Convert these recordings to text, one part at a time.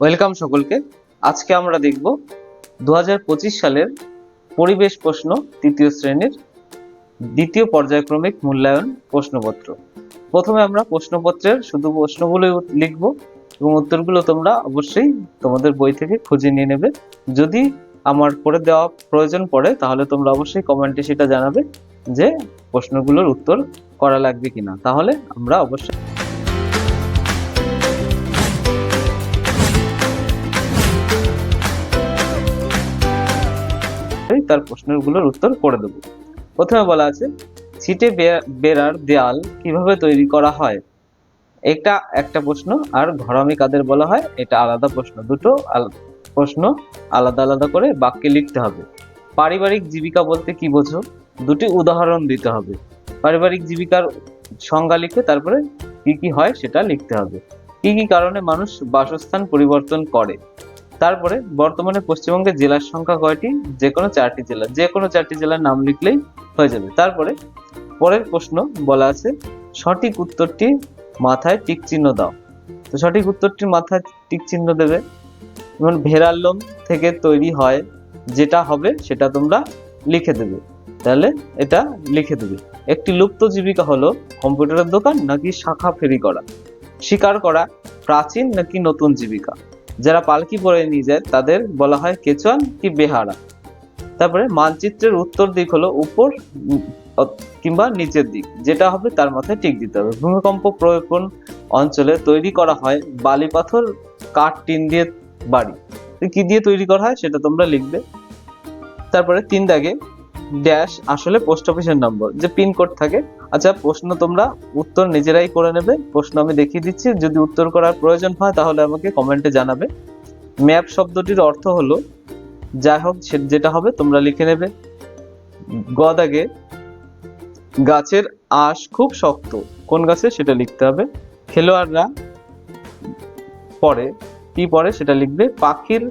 Welcome সকলকে। আজকে আমরা দেখব দু হাজার পঁচিশ সালের পরিবেশ প্রশ্ন তৃতীয় শ্রেণির দ্বিতীয় পর্যায়ক্রমিক মূল্যায়ন প্রশ্নপত্র। প্রথমে আমরা প্রশ্নপত্রের শুধু প্রশ্নগুলোই লিখব এবং উত্তরগুলো তোমরা অবশ্যই তোমাদের বই থেকে খুঁজে নিয়ে নেবে। যদি আমার করে দেওয়া প্রয়োজন পড়ে, তাহলে তোমরা অবশ্যই কমেন্টে সেটা জানাবে যে প্রশ্নগুলোর উত্তর করা লাগবে কিনা। তাহলে আমরা অবশ্যই তার প্রশ্নগুলোর উত্তর করে দেবো। প্রথমে বলা আছে, ছিটে বেড়ার দেয়াল কীভাবে তৈরি করা হয়? এটা একটা প্রশ্ন, আর ঘরামি কাদের বলা হয়? এটা আলাদা প্রশ্ন, দুটো প্রশ্ন আলাদা আলাদা করে বাক্যে লিখতে হবে। পারিবারিক জীবিকা বলতে কি বোঝো? দুটি উদাহরণ দিতে হবে। পারিবারিক জীবিকার সংজ্ঞা লিখে তারপরে কি কি হয় সেটা লিখতে হবে। কি কি কারণে মানুষ বাসস্থান পরিবর্তন করে? তারপরে বর্তমানে পশ্চিমবঙ্গের জেলার সংখ্যা কয়টি? যে কোনো চারটি জেলা। যে কোনো চারটি জেলার নাম লিখলেই হয়ে যাবে। তারপরে পরের প্রশ্ন বলা আছে, সঠিক উত্তরটি মাথায় টিক চিহ্ন দাও। তো সঠিক উত্তরটির মাথায় টিক চিহ্ন দেবে। যেমন ভেড়ার লোম থেকে তৈরি হয়, যেটা হবে সেটা তোমরা লিখে দেবে। তাহলে এটা লিখে দেবে। একটি লুপ্ত জীবিকা হলো কম্পিউটারের দোকান নাকি শাখা ফেরি করা? শিকার করা প্রাচীন নাকি নতুন জীবিকা? যারা পালকি পরে নিয়ে যায় তাদের বলা হয় কেচুয়ান কি বেহারা। তারপরে মানচিত্রের উত্তর দিক হলো উপর কিংবা নিচের দিক, যেটা হবে তার মাথায় টিক দিতে হবে। ভূমিকম্প প্রয়োজন অঞ্চলে তৈরি করা হয় বালি পাথর, কাঠ, টিন দিয়ে বাড়ি। কি দিয়ে তৈরি করা হয় সেটা তোমরা লিখবে। তারপরে তিন দাগে ড্যাশ আসলে পোস্ট অফিসের নম্বর যে পিন কোড থাকে আচ্ছা প্রশ্ন তোমরা উত্তর নিজেরাই করে নেবে। প্রশ্ন আমি দেখিয়ে দিচ্ছি। যদি উত্তর করার প্রয়োজন হয়, তাহলে আমাকে কমেন্টে জানাবে। ম্যাপ শব্দটির অর্থ হলো, যাই হোক যেটা হবে, তোমরা লিখে নেবে। গদাগে, গাছের আঁশ খুব শক্ত। কোন গাছে? সেটা লিখতে হবে। খেলোয়াড়রা পরে কি পরে সেটা লিখবে। পাখির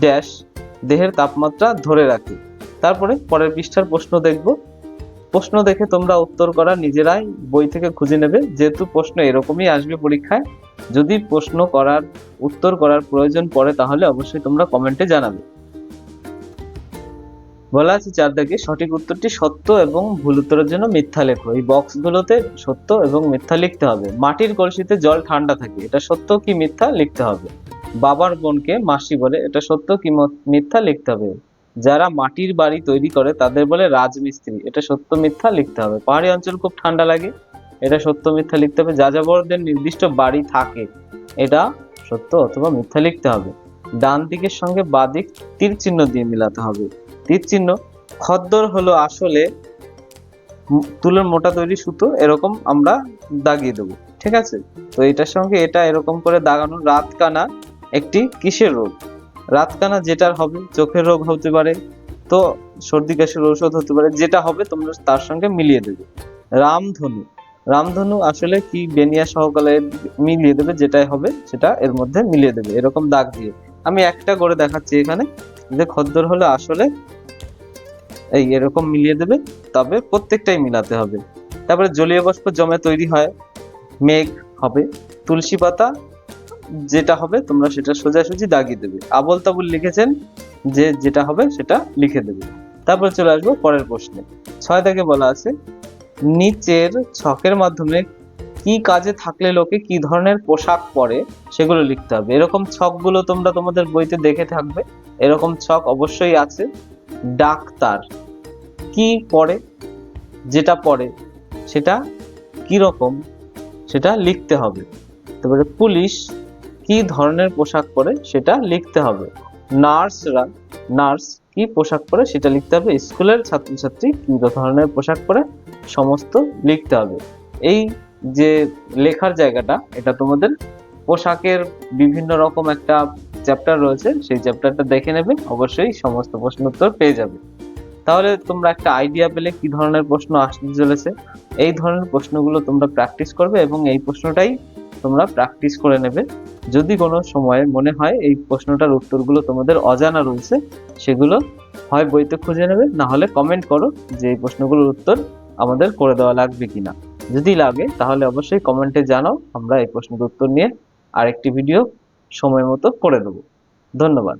ড্যাশ, দেহের তাপমাত্রা ধরে রাখে। তারপরে পরের পৃষ্ঠার প্রশ্ন দেখব। প্রশ্ন দেখে তোমরা উত্তর করা নিজেরাই বই থেকে খুঁজে নেবে। যেহেতু প্রশ্ন এরকমই আসবে পরীক্ষায়, যদি প্রশ্ন করার, উত্তর করার প্রয়োজন পড়ে তাহলে অবশ্যই তোমরা কমেন্টে জানাবে। বলা আছে চার দাগে সঠিক উত্তরটি সত্য এবং ভুল উত্তরের জন্য মিথ্যা লেখো। এই বক্সগুলোতে সত্য এবং মিথ্যা লিখতে হবে। মাটির কলসিতে জল ঠান্ডা থাকে, এটা সত্য কি মিথ্যা লিখতে হবে। বাবার বোনকে মাসি বলে, এটা সত্য কি মিথ্যা লিখতে হবে। যারা মাটির বাড়ি তৈরি করে, তাদের বলে রাজমিস্ত্রি। এটা সত্য মিথ্যা লিখতে হবে। পাহাড়ি অঞ্চল খুব ঠান্ডা লাগে। এটা সত্য মিথ্যা লিখতে হবে। যাযাবরদের নির্দিষ্ট বাড়ি থাকে, এটা সত্য অথবা মিথ্যা লিখতে হবে। ডান দিকের সঙ্গে বাঁ দিক তীর চিহ্ন দিয়ে মিলাতে হবে। তীর চিহ্ন, খদ্দর হলো আসলে তুলোর মোটা তৈরি সুতো, এরকম আমরা দাগিয়ে দেবো। ঠিক আছে? তো এটার সঙ্গে এটা এরকম করে দাগানো রাতকানা একটি কিসের রোগ রাতকানা যেটার হবে, চোখের রোগ হতে পারে, তো সর্দি কাশির ঔষধ হতে পারে, যেটা হবে তোমরা তার সঙ্গে মিলিয়ে দেবে। রামধনু। রামধনু আসলে কি বেনিয়া সহকালে মিলিয়ে দেবে, যেটাই হবে সেটা এর মধ্যে মিলিয়ে দেবে, এরকম দাগ দিয়ে। আমি একটা করে দেখাচ্ছি এখানে, যে খদ্দর হলে আসলে এই এরকম মিলিয়ে দেবে, তবে প্রত্যেকটাই মিলাতে হবে। তারপরে জলীয় বাষ্প জমে তৈরি হয়, মেঘ হবে, তুলসী পাতা যেটা হবে, তোমরা সেটা সোজাসুজি দাগিয়ে দেবে। আবল তাবুল লিখেছেন যে যেটা হবে সেটা লিখে দেবে। তারপর চলে আসব পরের প্রশ্নে। ছয় দাগে বলা আছে, নিচের ছকের মাধ্যমে কি কাজে থাকলে লোকে কি ধরনের পোশাক পরে সেগুলো লিখতে হবে। এরকম ছকগুলো তোমরা তোমাদের বইতে দেখে থাকবে। এরকম ছক অবশ্যই আছে। ডাক্তার কি পড়ে যেটা পড়ে সেটা কি রকম সেটা লিখতে হবে। তারপরে পুলিশ কি ধরনের পোশাক পরে সেটা লিখতে হবে। নার্সরা, নার্স কি পোশাক পরে সেটা লিখতে হবে। স্কুলের ছাত্রছাত্রী কি ধরনের পোশাক পরে সমস্ত লিখতে হবে। এই যে লেখার জায়গাটা, এটা তোমাদের পোশাকের বিভিন্ন রকম একটা চ্যাপ্টার রয়েছে, সেই চ্যাপ্টারটা দেখে নেবে, অবশ্যই সমস্ত প্রশ্ন উত্তর পেয়ে যাবে। তাহলে তোমরা একটা আইডিয়া পেলে কি ধরনের প্রশ্ন আসতে চলেছে। এই ধরনের প্রশ্নগুলো তোমরা প্র্যাকটিস করবে এবং এই প্রশ্নটাই তোমরা প্র্যাকটিস করে নেবে। যদি কোনো সময় মনে হয় এই প্রশ্নটার উত্তরগুলো তোমাদের অজানা রয়েছে, সেগুলো হয় বইতে খুঁজে নেবে। না হলে কমেন্ট করো যে এই প্রশ্নগুলোর উত্তর আমাদের করে দেওয়া লাগবে কিনা। যদি লাগে, তাহলে অবশ্যই কমেন্টে জানাও। আমরা এই প্রশ্নের উত্তর নিয়ে আরেকটি ভিডিও সময় মতো করে দেবো। ধন্যবাদ।